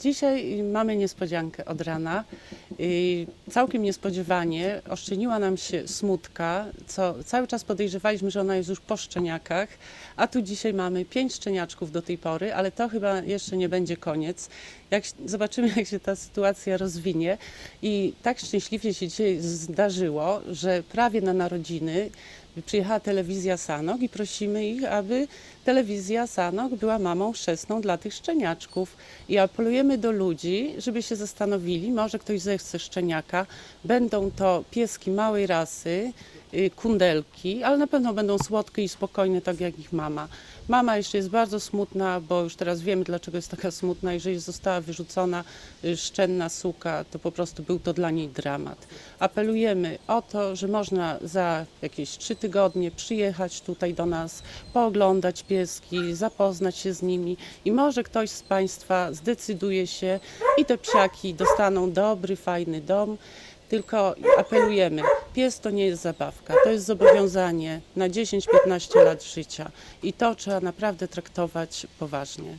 Dzisiaj mamy niespodziankę od rana. Całkiem niespodziewanie oszczeniła nam się smutka, co cały czas podejrzewaliśmy, że ona jest już po szczeniakach, a tu dzisiaj mamy pięć szczeniaczków do tej pory, ale to chyba jeszcze nie będzie koniec. Jak zobaczymy, jak się ta sytuacja rozwinie. I tak szczęśliwie się dzisiaj zdarzyło, że prawie na narodziny przyjechała telewizja Sanok i prosimy ich, aby telewizja Sanok była mamą chrzestną dla tych szczeniaczków. I apelujemy do ludzi, żeby się zastanowili, może ktoś zechce szczeniaka. Będą to pieski małej rasy, kundelki, ale na pewno będą słodkie i spokojne, tak jak ich mama. Mama jeszcze jest bardzo smutna, bo już teraz wiemy, dlaczego jest taka smutna. Jeżeli została wyrzucona y, szczenna suka, to po prostu był to dla niej dramat. Apelujemy o to, że można za jakieś trzy tygodnie przyjechać tutaj do nas, pooglądać pieski, zapoznać się z nimi i może ktoś z Państwa zdecyduje się i te psiaki dostaną dobry, fajny dom. Tylko apelujemy, pies to nie jest zabawka, to jest zobowiązanie na 10-15 lat życia. I to trzeba naprawdę traktować poważnie.